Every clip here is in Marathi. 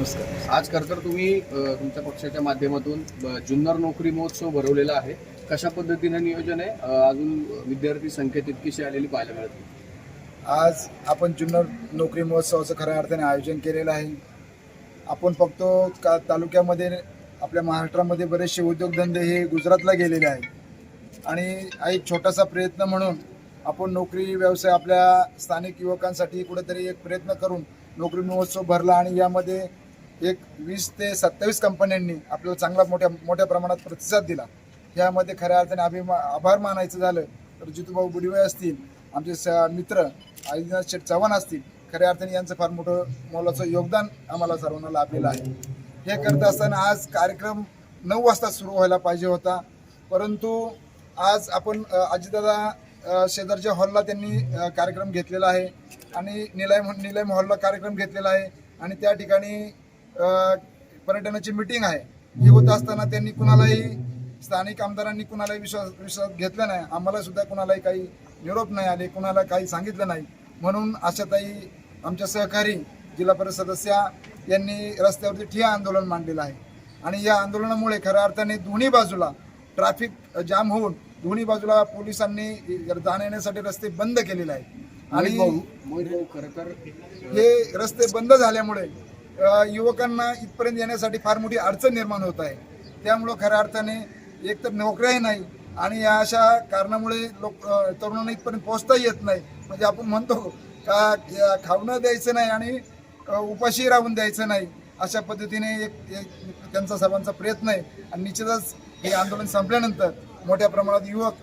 नमस्कार. आज खरं तर तुम्ही तुमच्या पक्षाच्या माध्यमातून जुन्नर नोकरी महोत्सव भरवलेला आहे. कशा पद्धतीनं नियोजन आहे? अजून विद्यार्थी संख्या तितकीशी आलेली पाहायला मिळत. आज आपण जुन्नर नोकरी महोत्सवाचं खऱ्या अर्थाने आयोजन केलेलं आहे. आपण बघतो का तालुक्यामध्ये आपल्या महाराष्ट्रामध्ये बरेचसे उद्योगधंदे हे गुजरातला गेलेले आहेत. आणि एक छोटासा प्रयत्न म्हणून आपण नोकरी व्यवसाय आपल्या स्थानिक युवकांसाठी कुठेतरी एक प्रयत्न करून नोकरी महोत्सव भरला आणि यामध्ये एक वीस ते सत्तावीस कंपन्यांनी आपल्याला चांगला मोठ्या मोठ्या प्रमाणात प्रतिसाद दिला. यामध्ये खऱ्या अर्थाने अभिमा आभार मानायचं झालं तर जितूभाऊ बुडिवे असतील आमचे स मित्र आदिनाथ शेठ चव्हाण असतील खऱ्या अर्थाने यांचं फार मोठं मोलाचं योगदान आम्हाला सर्वांना लाभलेलं आहे. हे करत असताना आज कार्यक्रम नऊ वाजता सुरू व्हायला पाहिजे होता परंतु आज आपण अ, अजितदादा शेजारच्या हॉलला त्यांनी कार्यक्रम घेतलेला आहे आणि निलय निलय हॉलला कार्यक्रम घेतलेला आहे आणि त्या ठिकाणी पर्यटनाची मिटिंग आहे. ही होत असताना त्यांनी कुणालाही स्थानिक आमदारांनी कुणालाही विश्वास विश्वास घेतला नाही. आम्हाला सुद्धा कुणालाही काही निरोप नाही आले कुणाला काही सांगितलं नाही. म्हणून आशाताई आमच्या सहकारी जिल्हा परिषद सदस्या यांनी रस्त्यावरती ठिय्या आंदोलन मांडलेलं आहे. आणि या आंदोलनामुळे खऱ्या अर्थाने दोन्ही बाजूला ट्रॅफिक जाम होऊन दोन्ही बाजूला पोलिसांनी जाण्या येण्यासाठी रस्ते बंद केलेले आहेत. आणि हे रस्ते बंद झाल्यामुळे युवकांना इथपर्यंत येण्यासाठी फार मोठी अडचण निर्माण होत आहे. त्यामुळं खऱ्या अर्थाने एक तर नोकऱ्याही नाही आणि या अशा कारणामुळे लोक तरुणांना इथपर्यंत पोहोचता येत नाही. म्हणजे आपण म्हणतो का खावणं द्यायचं नाही आणि उपाशी राहून द्यायचं नाही अशा पद्धतीने एक एक त्यांचा सर्वांचा प्रयत्न आहे. आणि निश्चितच हे आंदोलन संपल्यानंतर मोठ्या प्रमाणात युवक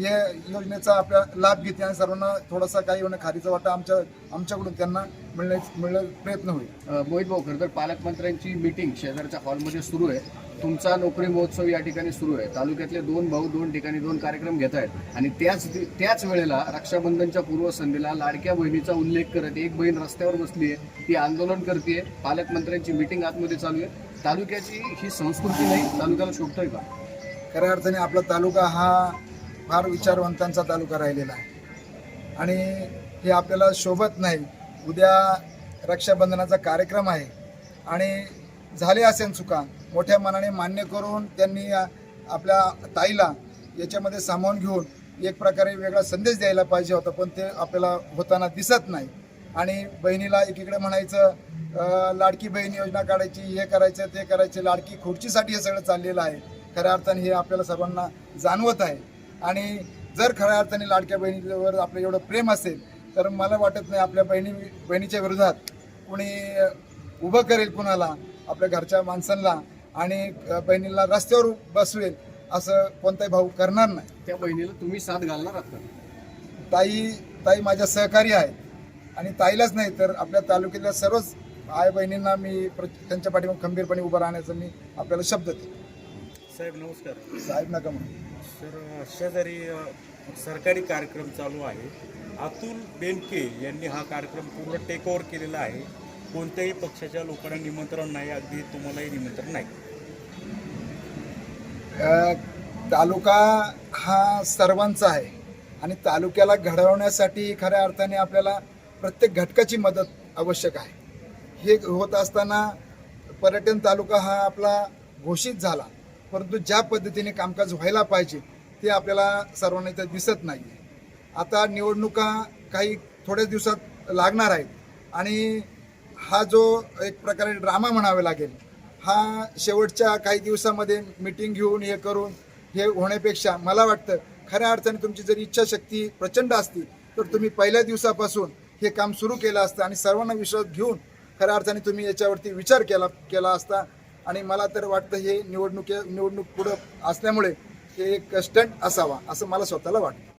या योजनेचा आपला लाभ घेते आणि सर्वांना थोडासा काही होणं खारीचा वाटा आमच्या आमच्याकडून त्यांना मिळण्या मिळण्याचा प्रयत्न होईल. मोहित भाऊ खरं तर पालकमंत्र्यांची मीटिंग शेजारच्या हॉलमध्ये सुरू आहे. तुमचा नोकरी महोत्सव या ठिकाणी सुरू आहे. तालुक्यातले दोन भाऊ दोन ठिकाणी दोन कार्यक्रम घेत आहेत. आणि त्याच त्याच वेळेला रक्षाबंधनच्या पूर्वसंध्येला लाडक्या बहिणीचा उल्लेख करत एक बहीण रस्त्यावर बसली आहे. ती आंदोलन करते पालकमंत्र्यांची मीटिंग आतमध्ये चालू आहे. तालुक्याची ही संस्कृती नाही तालुक्याला शोभतोय का? खऱ्या अर्थाने आपला तालुका हा फार विचारवंतांचा तालुका राहिलेला आहे. आणि हे आपल्याला शोभत नाही. उद्या रक्षाबंधनाचा कार्यक्रम आहे. आणि झाले असेल चुका. मोठ्या मनाने मान्य करून त्यांनी आपल्या ताईला याच्यामध्ये सामावून घेऊन एक प्रकारे वेगळा संदेश द्यायला पाहिजे होता पण ते आपल्याला होताना दिसत नाही. आणि बहिणीला एकीकडे म्हणायचं लाडकी बहीण योजना काढायची हे करायचं ते करायचे लाडकी खुर्चीसाठी हे सगळं चाललेलं आहे. खऱ्या अर्थाने हे आपल्याला सर्वांना जाणवत आहे. आणि जर खऱ्या अर्थाने लाडक्या बहिणीवर आपलं एवढं प्रेम असेल तर मला वाटत नाही आपल्या बहिणी बहिणीच्या विरोधात कोणी उभं करेल कुणाला आपल्या घरच्या माणसांना आणि बहिणीला रस्त्यावर बसवेल असं कोणताही भाऊ करणार नाही. त्या बहिणीला तुम्ही साथ घालणार आहात ताई ताई माझ्या सहकारी आहेत आणि ताईलाच नाही तर आपल्या तालुक्यातल्या सर्वच आई बहिणींना मी प्र- त्यांच्या पाठीमागे खंबीरपणे उभं राहण्याचा मी आपल्याला शब्द देतो. साहेब नमस्कार. साहेब नका म्हणून सर शेजारी जरी सरकारी कार्यक्रम चालू आहे. अतुल बेनके यांनी हा कार्यक्रम पूर्ण टेक ओव्हर केलेला आहे. कोणत्याही पक्षाच्या लोकांना निमंत्रण नाही अगदी तुम्हालाही निमंत्रण नाही. तालुका हा सर्वांचा आहे आणि तालुक्याला घडवण्यासाठी खऱ्या अर्थाने आपल्याला प्रत्येक घटकाची मदत आवश्यक आहे. हे होत असताना पर्यटन तालुका हा आपला घोषित झाला. परंतु ज्या पद्धतीने कामकाज व्हायला पाहिजे ते आपल्याला सर्वांना इथं दिसत नाही आता निवडणुका काही थोड्याच दिवसात लागणार आहेत आणि हा जो एक प्रकारे ड्रामा म्हणावे लागेल हा शेवटच्या काही दिवसामध्ये मिटिंग घेऊन हे करून हे होण्यापेक्षा मला वाटतं खऱ्या अर्थाने तुमची जर इच्छाशक्ती प्रचंड असती तर तुम्ही पहिल्या दिवसापासून हे काम सुरू केलं असतं आणि सर्वांना विश्वास घेऊन खऱ्या अर्थाने तुम्ही याच्यावरती विचार केला केला असता. आणि मला तर वाटतं हे निवडणुकी निवडणूक पुढं असल्यामुळे हे एक स्टंट असावा असं मला स्वतःला वाटतं.